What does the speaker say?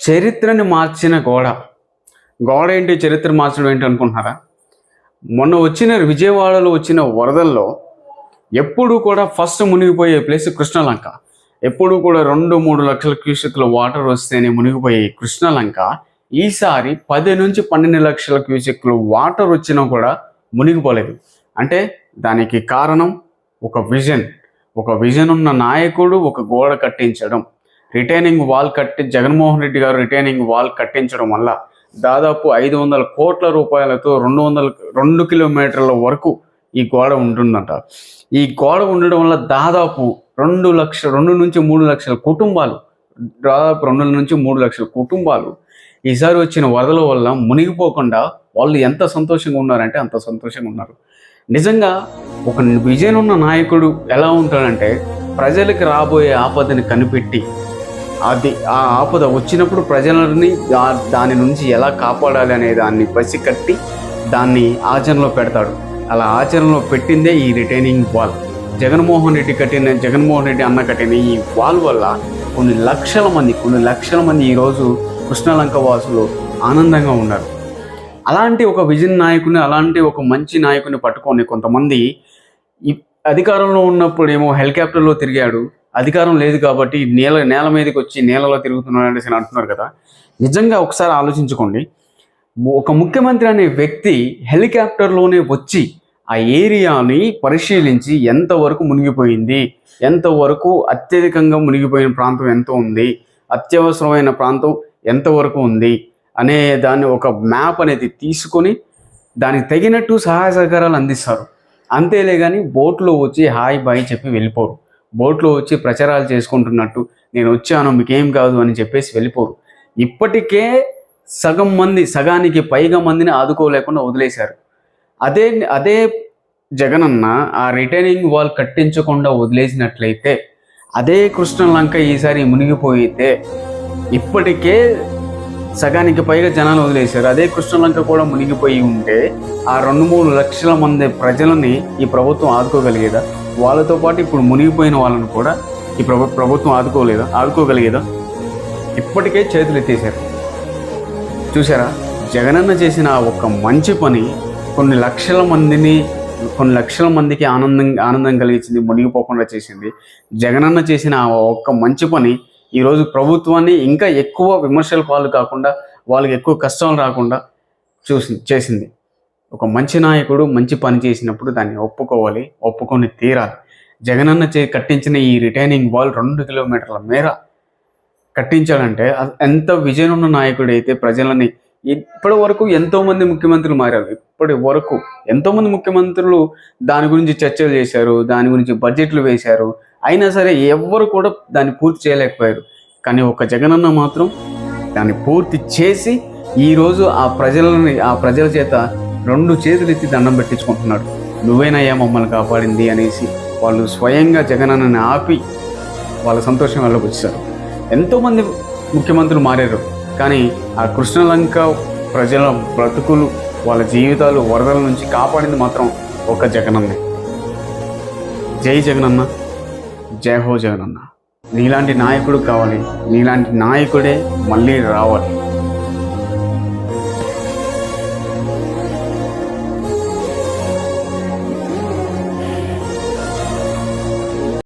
చరిత్రని మార్చిన గోడ. గోడ ఏంటి? చరిత్ర మార్చడం ఏంటి అనుకుంటున్నారా? మొన్న వచ్చిన విజయవాడలో వచ్చిన వరదల్లో ఎప్పుడు కూడా ఫస్ట్ మునిగిపోయే ప్లేస్ కృష్ణలంక. ఎప్పుడు కూడా రెండు మూడు లక్షల క్యూసెక్ల వాటర్ వస్తేనే మునిగిపోయే కృష్ణలంక. ఈసారి పది నుంచి పన్నెండు లక్షల క్యూసెక్లు వాటర్ వచ్చినా కూడా మునిగిపోలేదు. అంటే దానికి కారణం ఒక విజన్. ఒక విజన్ ఉన్న నాయకుడు ఒక గోడ కట్టించడం. రిటైనింగ్ వాల్ కట్టి జగన్మోహన్ రెడ్డి గారు రిటైనింగ్ వాల్ కట్టించడం వల్ల దాదాపు ఐదు వందల కోట్ల రూపాయలతో రెండు వందల రెండు కిలోమీటర్ల వరకు ఈ గోడ ఉంటుందంట. ఈ గోడ ఉండడం వల్ల దాదాపు రెండు లక్ష రెండు నుంచి మూడు లక్షల కుటుంబాలు దాదాపు రెండు నుంచి మూడు లక్షల కుటుంబాలు ఈసారి వచ్చిన వరదల వల్ల మునిగిపోకుండా వాళ్ళు ఎంత సంతోషంగా ఉన్నారంటే అంత సంతోషంగా ఉన్నారు. నిజంగా ఒక విజయనున్న నాయకుడు ఎలా ఉంటాడంటే ప్రజలకు రాబోయే ఆపదని కనిపెట్టి అది ఆ ఆపద వచ్చినప్పుడు ప్రజలని దాని నుంచి ఎలా కాపాడాలి అనే దాన్ని పసికట్టి దాన్ని ఆచరణలో పెడతాడు. అలా ఆచరణలో పెట్టిందే ఈ రిటైనింగ్ వాల్. జగన్మోహన్ రెడ్డి కట్టిన జగన్మోహన్ రెడ్డి అన్న కట్టిన ఈ వాల్ వల్ల కొన్ని లక్షల మంది కొన్ని లక్షల మంది ఈరోజు కృష్ణలంక వాసులు ఆనందంగా ఉన్నారు. అలాంటి ఒక విజన్ నాయకుని అలాంటి ఒక మంచి నాయకుని పట్టుకొని కొంతమంది అధికారంలో ఉన్నప్పుడు ఏమో హెలికాప్టర్లో తిరిగాడు. అధికారం లేదు కాబట్టి నేల నేల మీదకి వచ్చి నేలలో తిరుగుతున్నాడు అనేసి అంటున్నారు కదా. నిజంగా ఒకసారి ఆలోచించుకోండి. ఒక ముఖ్యమంత్రి అనే వ్యక్తి హెలికాప్టర్లోనే వచ్చి ఆ ఏరియాని పరిశీలించి ఎంతవరకు మునిగిపోయింది ఎంతవరకు అత్యధికంగా మునిగిపోయిన ప్రాంతం ఎంత ఉంది అత్యవసరమైన ప్రాంతం ఎంతవరకు ఉంది అనే దాన్ని ఒక మ్యాప్ అనేది తీసుకొని దానికి తగినట్టు సహాయ సహకారాలు అందిస్తారు. అంతేలే కానీ బోట్లో వచ్చి హాయ్ బాయ్ చెప్పి వెళ్ళిపోరు. బోట్లో వచ్చి ప్రచారాలు చేసుకుంటున్నట్టు నేను వచ్చాను మీకేం కాదు అని చెప్పేసి వెళ్ళిపోరు. ఇప్పటికే సగం మంది సగానికి పైగా మందిని ఆదుకోలేకుండా వదిలేశారు. అదే అదే జగనన్న ఆ రిటైనింగ్ వాల్ కట్టించకుండా వదిలేసినట్లయితే అదే కృష్ణలంక ఈసారి మునిగిపోయితే ఇప్పటికే సగానికి పైగా జనాలు వదిలేశారు. అదే కృష్ణలంక కూడా మునిగిపోయి ఉంటే ఆ రెండు మూడు లక్షల మంది ప్రజలని ఈ ప్రభుత్వం ఆదుకోగలిగేదా? వాళ్ళతో పాటు ఇప్పుడు మునిగిపోయిన వాళ్ళని కూడా ఈ ప్రభు ప్రభుత్వం ఆదుకోలేదా? ఆదుకోగలిగేదా? ఇప్పటికే చేతులు ఎత్తేసారు చూసారా జగనన్న చేసిన ఒక ఒక్క మంచి పని కొన్ని లక్షల మందిని కొన్ని లక్షల మందికి ఆనందం ఆనందం కలిగించింది మునిగిపోకుండా చేసింది. జగనన్న చేసిన ఒక్క మంచి పని ఈరోజు ప్రభుత్వాన్ని ఇంకా ఎక్కువ విమర్శల పాలు కాకుండా వాళ్ళకి ఎక్కువ కష్టాలు రాకుండా చూసి చేసింది. ఒక మంచి నాయకుడు మంచి పని చేసినప్పుడు దాన్ని ఒప్పుకోవాలి ఒప్పుకొని తీరాలి. జగనన్న చే కట్టించిన ఈ రిటైనింగ్ వాల్ రెండు కిలోమీటర్ల మేర కట్టించాలంటే ఎంత విజయం ఉన్న నాయకుడు అయితే ప్రజలని ఇప్పటి వరకు ఎంతోమంది ముఖ్యమంత్రులు మారారు. ఇప్పటి వరకు ఎంతోమంది ముఖ్యమంత్రులు దాని గురించి చర్చలు చేశారు దాని గురించి బడ్జెట్లు వేశారు. అయినా సరే ఎవ్వరు కూడా దాన్ని పూర్తి చేయలేకపోయారు. కానీ ఒక జగనన్న మాత్రం దాన్ని పూర్తి చేసి ఈరోజు ఆ ప్రజలని ఆ ప్రజల చేత రెండు చేతులు ఎత్తి దండం పెట్టించుకుంటున్నాడు. నువ్వేనయ్యా మమ్మల్ని కాపాడింది అనేసి వాళ్ళు స్వయంగా జగనన్నని ఆపి వాళ్ళ సంతోషం వాళ్ళకి వచ్చారు ఎంతోమంది ముఖ్యమంత్రులు మారారు. కానీ ఆ కృష్ణలంక ప్రజల బ్రతుకులు వాళ్ళ జీవితాలు వరదల నుంచి కాపాడింది మాత్రం ఒక జగనన్నే. జై జగనన్న జై హో జగనన్న. నీలాంటి నాయకుడు కావాలి నీలాంటి నాయకుడే మళ్ళీ రావాలి.